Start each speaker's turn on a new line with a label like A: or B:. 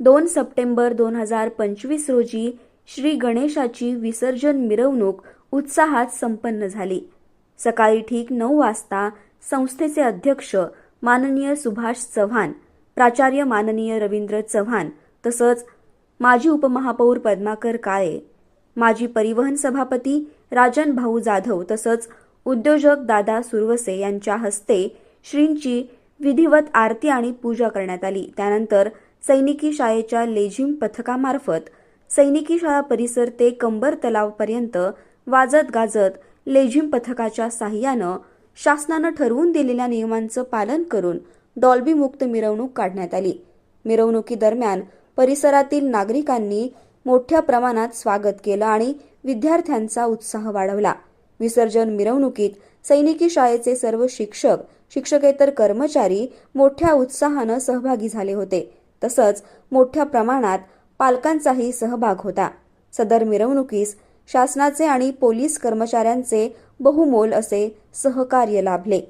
A: दोन सप्टेंबर दोन हजार पंचवीस रोजी श्री गणेशाची विसर्जन मिरवणूक उत्साहात संपन्न झाली. सकाळी ठीक नऊ वाजता संस्थेचे अध्यक्ष माननीय सुभाष चव्हाण प्राचार्य माननीय रवींद्र चव्हाण तसंच माजी उपमहापौर पद्माकर काळे माजी परिवहन सभापती राजन भाऊ जाधव तसंच उद्योजक दादा सुरवसे यांच्या हस्ते श्रींची विधिवत आरती आणि पूजा करण्यात आली. त्यानंतर सैनिकी शाळेच्या लेझिम पथकामार्फत सैनिकी शाळा परिसर ते कंबर तलावपर्यंत वाजत गाजत लेझिम पथकाच्या साह्यानं शासनानं ठरवून दिलेल्या नियमांचं पालन करून डॉल्बी मुक्त मिरवणूक काढण्यात आली. मिरवणुकीदरम्यान परिसरातील नागरिकांनी मोठ्या प्रमाणात स्वागत केलं आणि विद्यार्थ्यांचा उत्साह वाढवला. विसर्जन मिरवणुकीत सैनिकी शाळेचे सर्व शिक्षक शिक्षकेतर कर्मचारी मोठ्या उत्साहानं सहभागी झाले होते. तसंच मोठ्या प्रमाणात पालकांचाही सहभाग होता. सदर मिरवणुकीस शासनाचे आणि पोलीस कर्मचाऱ्यांचे बहुमोल असे सहकार्य लाभले.